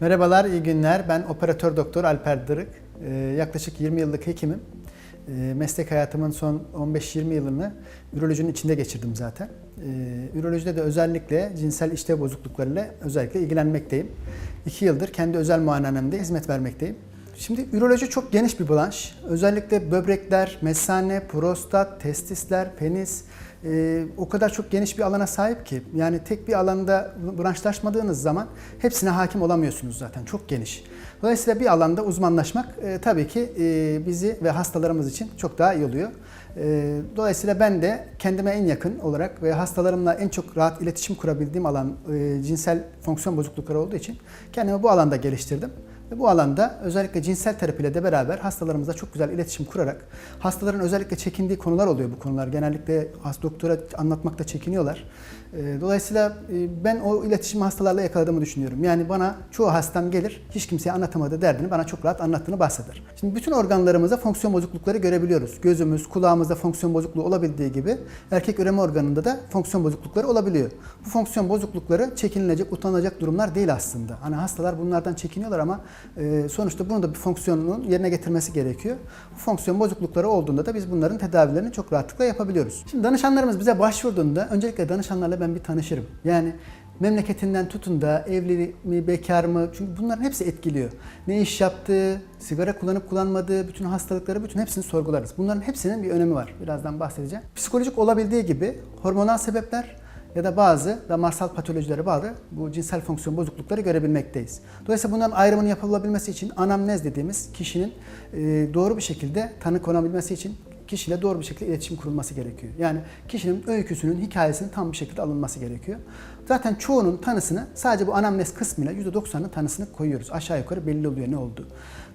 Merhabalar, iyi günler. Ben operatör doktor Alper Dırık. Ee, yaklaşık 20 yıllık hekimim. Ee, meslek hayatımın son 15-20 yılını ürolojinin içinde geçirdim zaten. Ee, ürolojide de özellikle cinsel işlev bozukluklarıyla özellikle ilgilenmekteyim. 2 yıldır kendi özel muayenehanemde hizmet vermekteyim. Şimdi üroloji çok geniş bir branş. Özellikle böbrekler, mesane, prostat, testisler, penis, e, o kadar çok geniş bir alana sahip ki yani tek bir alanda branşlaşmadığınız zaman hepsine hakim olamıyorsunuz zaten çok geniş. Dolayısıyla bir alanda uzmanlaşmak e, tabii ki e, bizi ve hastalarımız için çok daha iyi oluyor. E, dolayısıyla ben de kendime en yakın olarak ve hastalarımla en çok rahat iletişim kurabildiğim alan e, cinsel fonksiyon bozuklukları olduğu için kendimi bu alanda geliştirdim. Bu alanda özellikle cinsel terapiyle de beraber hastalarımızla çok güzel iletişim kurarak hastaların özellikle çekindiği konular oluyor bu konular. Genellikle hasta doktora anlatmakta çekiniyorlar. Ee, Dolayısıyla e, ben o iletişimi hastalarla yakaladığımı düşünüyorum. Yani bana çoğu hastam gelir, hiç kimseye anlatamadığı derdini bana çok rahat anlattığını bahseder. Şimdi bütün organlarımızda fonksiyon bozuklukları görebiliyoruz. Gözümüz, kulağımızda fonksiyon bozukluğu olabildiği gibi erkek üreme organında da fonksiyon bozuklukları olabiliyor. Bu fonksiyon bozuklukları çekinilecek, utanılacak durumlar değil aslında. Hani hastalar bunlardan çekiniyorlar ama e, sonuçta bunu da bir fonksiyonun yerine getirmesi gerekiyor. Bu fonksiyon bozuklukları olduğunda da biz bunların tedavilerini çok rahatlıkla yapabiliyoruz. Şimdi danışanlarımız bize başvurduğunda öncelikle danışanlarla ben bir tanışırım. Yani memleketinden tutun da evli mi, bekar mı? Çünkü bunların hepsi etkiliyor. Ne iş yaptığı, sigara kullanıp kullanmadığı, bütün hastalıkları, bütün hepsini sorgularız. Bunların hepsinin bir önemi var. Birazdan bahsedeceğim. Psikolojik olabildiği gibi hormonal sebepler ya da bazı damarsal patolojilere bağlı bu cinsel fonksiyon bozuklukları görebilmekteyiz. Dolayısıyla bunların ayrımının yapılabilmesi için anamnez dediğimiz kişinin e, doğru bir şekilde tanı konabilmesi için kişiyle doğru bir şekilde iletişim kurulması gerekiyor. Yani kişinin öyküsünün, hikayesinin tam bir şekilde alınması gerekiyor. Zaten çoğunun tanısını sadece bu anamnez kısmıyla %90'ın tanısını koyuyoruz. Aşağı yukarı belli oluyor ne olduğu.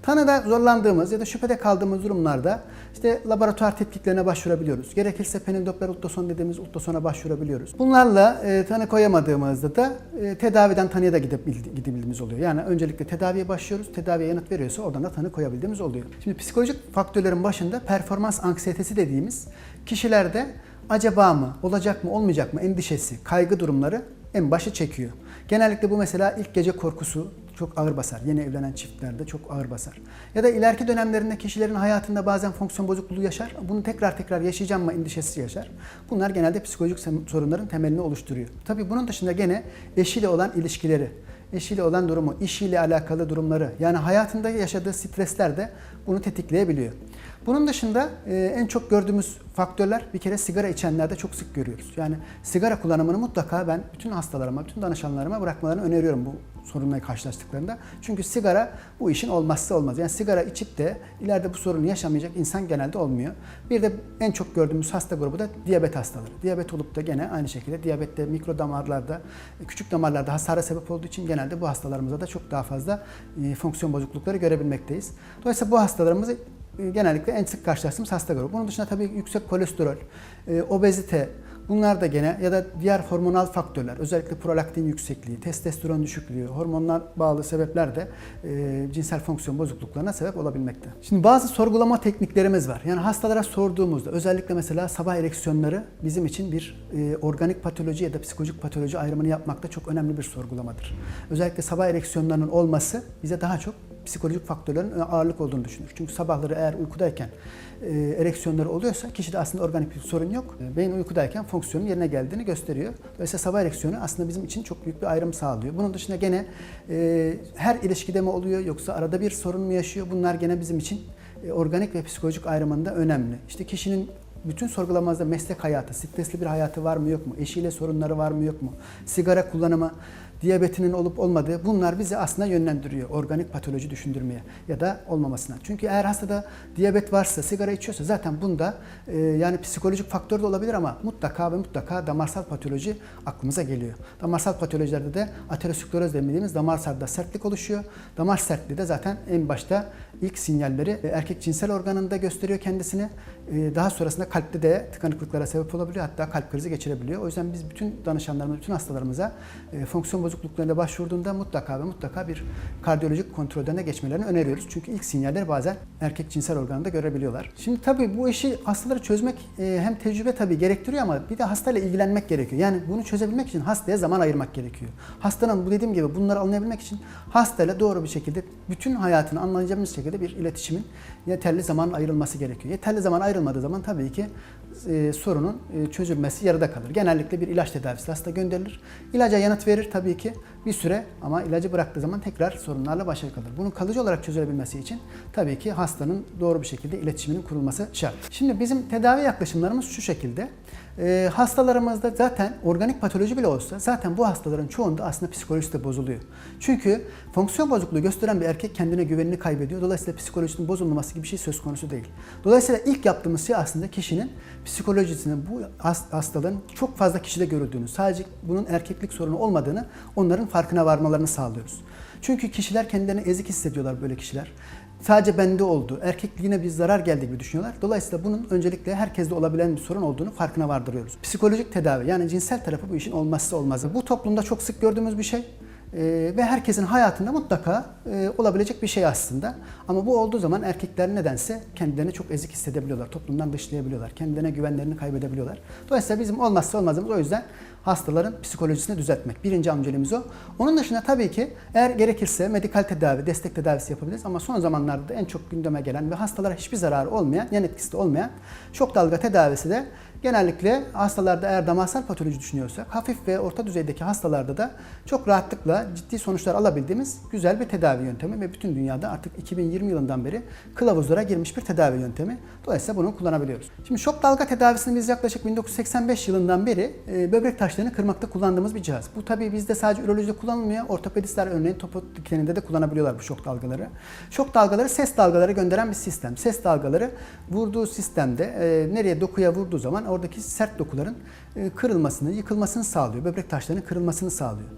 Tanıda zorlandığımız ya da şüphede kaldığımız durumlarda işte laboratuvar tetkiklerine başvurabiliyoruz. Gerekirse penindoppler ultrason dediğimiz ultrasona başvurabiliyoruz. Bunlarla e, tanı koyamadığımızda da e, tedaviden tanıya da gidebildi- gidebildiğimiz oluyor. Yani öncelikle tedaviye başlıyoruz. Tedaviye yanıt veriyorsa oradan da tanı koyabildiğimiz oluyor. Şimdi psikolojik faktörlerin başında performans anksiyetesi dediğimiz kişilerde acaba mı, olacak mı, olmayacak mı endişesi, kaygı durumları en başı çekiyor. Genellikle bu mesela ilk gece korkusu çok ağır basar. Yeni evlenen çiftlerde çok ağır basar. Ya da ileriki dönemlerinde kişilerin hayatında bazen fonksiyon bozukluğu yaşar. Bunu tekrar tekrar yaşayacağım mı endişesi yaşar. Bunlar genelde psikolojik sorunların temelini oluşturuyor. Tabii bunun dışında gene eşiyle olan ilişkileri, eşiyle olan durumu, işiyle alakalı durumları yani hayatında yaşadığı stresler de bunu tetikleyebiliyor. Bunun dışında e, en çok gördüğümüz faktörler bir kere sigara içenlerde çok sık görüyoruz. Yani sigara kullanımını mutlaka ben bütün hastalarıma, bütün danışanlarıma bırakmalarını öneriyorum bu sorunla karşılaştıklarında. Çünkü sigara bu işin olmazsa olmaz. Yani sigara içip de ileride bu sorunu yaşamayacak insan genelde olmuyor. Bir de en çok gördüğümüz hasta grubu da diyabet hastaları. Diyabet olup da gene aynı şekilde diyabette mikro damarlarda, küçük damarlarda hasara sebep olduğu için genelde bu hastalarımızda da çok daha fazla e, fonksiyon bozuklukları görebilmekteyiz. Dolayısıyla bu hastalarımızı e, genellikle en sık karşılaştığımız hasta grubu. Bunun dışında tabii yüksek kolesterol, e, obezite, bunlar da gene ya da diğer hormonal faktörler, özellikle prolaktin yüksekliği, testosteron düşüklüğü, hormonlar bağlı sebepler de e, cinsel fonksiyon bozukluklarına sebep olabilmekte. Şimdi bazı sorgulama tekniklerimiz var. Yani hastalara sorduğumuzda özellikle mesela sabah ereksiyonları bizim için bir e, organik patoloji ya da psikolojik patoloji ayrımını yapmakta çok önemli bir sorgulamadır. Özellikle sabah ereksiyonlarının olması bize daha çok psikolojik faktörlerin ağırlık olduğunu düşünür. Çünkü sabahları eğer uykudayken e, ereksiyonları oluyorsa kişide aslında organik bir sorun yok. E, beyin uykudayken fonksiyonun yerine geldiğini gösteriyor. Dolayısıyla sabah ereksiyonu aslında bizim için çok büyük bir ayrım sağlıyor. Bunun dışında gene e, her ilişkide mi oluyor yoksa arada bir sorun mu yaşıyor? Bunlar gene bizim için e, organik ve psikolojik ayrımında önemli. İşte kişinin bütün sorgulamazda meslek hayatı, stresli bir hayatı var mı yok mu? Eşiyle sorunları var mı yok mu? Sigara kullanımı, diyabetinin olup olmadığı bunlar bizi aslında yönlendiriyor organik patoloji düşündürmeye ya da olmamasına. Çünkü eğer hastada diyabet varsa, sigara içiyorsa zaten bunda e, yani psikolojik faktör de olabilir ama mutlaka ve mutlaka damarsal patoloji aklımıza geliyor. Damarsal patolojilerde de ateroskleroz dediğimiz damarsalda sertlik oluşuyor. Damar sertliği de zaten en başta ilk sinyalleri e, erkek cinsel organında gösteriyor kendisini. E, Daha sonrasında kalpte de tıkanıklıklara sebep olabiliyor. Hatta kalp krizi geçirebiliyor. O yüzden biz bütün danışanlarımıza, bütün hastalarımıza e, fonksiyon bozuklukları bozukluklarına başvurduğunda mutlaka ve mutlaka bir kardiyolojik kontrolden de geçmelerini öneriyoruz. Çünkü ilk sinyalleri bazen erkek cinsel organında görebiliyorlar. Şimdi tabii bu işi hastaları çözmek e, hem tecrübe tabii gerektiriyor ama bir de hastayla ilgilenmek gerekiyor. Yani bunu çözebilmek için hastaya zaman ayırmak gerekiyor. Hastanın bu dediğim gibi bunları anlayabilmek için hastayla doğru bir şekilde bütün hayatını anlayacağımız şekilde bir iletişimin yeterli zaman ayrılması gerekiyor. Yeterli zaman ayrılmadığı zaman tabii ki e, sorunun e, çözülmesi yarıda kalır. Genellikle bir ilaç tedavisi hasta gönderilir. İlaca yanıt verir tabii ki bir süre ama ilacı bıraktığı zaman tekrar sorunlarla başa kalır. Bunun kalıcı olarak çözülebilmesi için tabii ki hastanın doğru bir şekilde iletişiminin kurulması şart. Şimdi bizim tedavi yaklaşımlarımız şu şekilde. E, hastalarımızda zaten organik patoloji bile olsa zaten bu hastaların çoğunda aslında psikolojisi de bozuluyor. Çünkü fonksiyon bozukluğu gösteren bir erkek kendine güvenini kaybediyor. Dolayısıyla psikolojisinin bozulmaması gibi bir şey söz konusu değil. Dolayısıyla ilk yaptığımız şey aslında kişinin psikolojisinin bu has- hastalığın çok fazla kişide görüldüğünü, sadece bunun erkeklik sorunu olmadığını onların farkına varmalarını sağlıyoruz. Çünkü kişiler kendilerini ezik hissediyorlar böyle kişiler. Sadece bende oldu, erkekliğine bir zarar geldi gibi düşünüyorlar. Dolayısıyla bunun öncelikle herkeste olabilen bir sorun olduğunu farkına vardırıyoruz. Psikolojik tedavi yani cinsel tarafı bu işin olmazsa olmazı. Bu toplumda çok sık gördüğümüz bir şey. Ee, ve herkesin hayatında mutlaka e, olabilecek bir şey aslında. Ama bu olduğu zaman erkekler nedense kendilerini çok ezik hissedebiliyorlar. Toplumdan dışlayabiliyorlar. Kendilerine güvenlerini kaybedebiliyorlar. Dolayısıyla bizim olmazsa olmazımız o yüzden hastaların psikolojisini düzeltmek. Birinci amacımız o. Onun dışında tabii ki eğer gerekirse medikal tedavi, destek tedavisi yapabiliriz. Ama son zamanlarda da en çok gündeme gelen ve hastalara hiçbir zararı olmayan, yan etkisi de olmayan şok dalga tedavisi de genellikle hastalarda eğer damarsal patoloji düşünüyorsak hafif ve orta düzeydeki hastalarda da çok rahatlıkla ciddi sonuçlar alabildiğimiz güzel bir tedavi yöntemi ve bütün dünyada artık 2020 yılından beri kılavuzlara girmiş bir tedavi yöntemi. Dolayısıyla bunu kullanabiliyoruz. Şimdi şok dalga tedavisini biz yaklaşık 1985 yılından beri e, böbrek taşlarını kırmakta kullandığımız bir cihaz. Bu tabii bizde sadece ürolojide kullanılmıyor. Ortopedistler örneğin topu dikeninde de kullanabiliyorlar bu şok dalgaları. Şok dalgaları ses dalgaları gönderen bir sistem. Ses dalgaları vurduğu sistemde e, nereye dokuya vurduğu zaman oradaki sert dokuların e, kırılmasını, yıkılmasını sağlıyor. Böbrek taşlarının kırılmasını sağlıyor.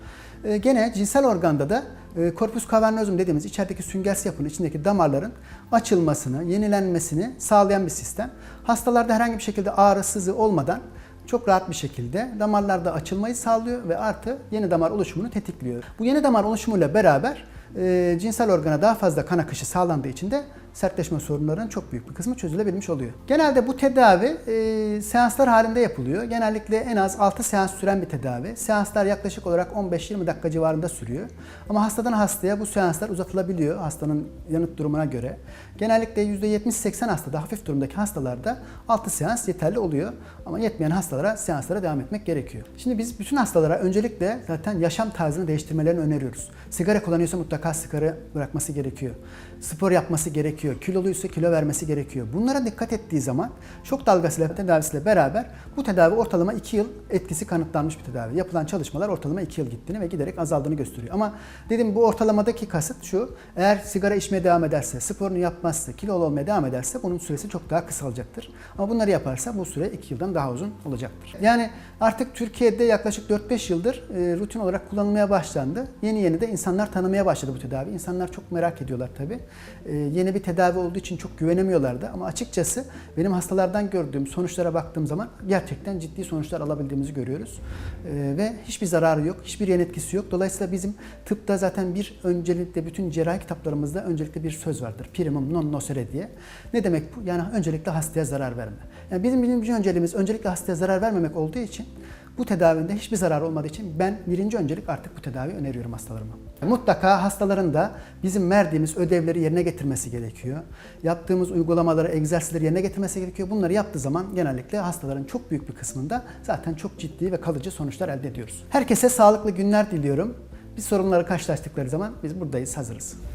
E, gene cinsel organda da e, corpus cavernosum dediğimiz içerideki süngersi yapının içindeki damarların açılmasını, yenilenmesini sağlayan bir sistem. Hastalarda herhangi bir şekilde ağrı, sızı olmadan çok rahat bir şekilde damarlarda açılmayı sağlıyor ve artı yeni damar oluşumunu tetikliyor. Bu yeni damar oluşumuyla beraber e, cinsel organa daha fazla kan akışı sağlandığı için de sertleşme sorunlarının çok büyük bir kısmı çözülebilmiş oluyor. Genelde bu tedavi e, seanslar halinde yapılıyor. Genellikle en az 6 seans süren bir tedavi. Seanslar yaklaşık olarak 15-20 dakika civarında sürüyor. Ama hastadan hastaya bu seanslar uzatılabiliyor hastanın yanıt durumuna göre. Genellikle %70-80 hastada, hafif durumdaki hastalarda 6 seans yeterli oluyor. Ama yetmeyen hastalara seanslara devam etmek gerekiyor. Şimdi biz bütün hastalara öncelikle zaten yaşam tarzını değiştirmelerini öneriyoruz. Sigara kullanıyorsa mutlaka sigara bırakması gerekiyor. Spor yapması gerekiyor. Kiloluysa kilo vermesi gerekiyor. Bunlara dikkat ettiği zaman şok dalgasıyla tedavisiyle beraber bu tedavi ortalama 2 yıl etkisi kanıtlanmış bir tedavi. Yapılan çalışmalar ortalama 2 yıl gittiğini ve giderek azaldığını gösteriyor. Ama dedim bu ortalamadaki kasıt şu. Eğer sigara içmeye devam ederse, sporunu yapmazsa, kilolu olmaya devam ederse bunun süresi çok daha kısalacaktır. Ama bunları yaparsa bu süre 2 yıldan daha uzun olacaktır. Yani artık Türkiye'de yaklaşık 4-5 yıldır e, rutin olarak kullanılmaya başlandı. Yeni yeni de insanlar tanımaya başladı bu tedavi. İnsanlar çok merak ediyorlar tabii. E, yeni bir tedavi olduğu için çok güvenemiyorlardı. Ama açıkçası benim hastalardan gördüğüm sonuçlara baktığım zaman gerçekten ciddi sonuçlar alabildiğimizi görüyoruz. E, ve hiçbir zararı yok, hiçbir yan etkisi yok. Dolayısıyla bizim tıpta zaten bir öncelikle bütün cerrahi kitaplarımızda öncelikle bir söz vardır. Primum non nocere diye. Ne demek bu? Yani öncelikle hastaya zarar verme. Yani bizim birinci önceliğimiz öncelikle hastaya zarar vermemek olduğu için bu tedavinde hiçbir zarar olmadığı için ben birinci öncelik artık bu tedavi öneriyorum hastalarıma. Mutlaka hastaların da bizim verdiğimiz ödevleri yerine getirmesi gerekiyor. Yaptığımız uygulamaları, egzersizleri yerine getirmesi gerekiyor. Bunları yaptığı zaman genellikle hastaların çok büyük bir kısmında zaten çok ciddi ve kalıcı sonuçlar elde ediyoruz. Herkese sağlıklı günler diliyorum. Bir sorunları karşılaştıkları zaman biz buradayız, hazırız.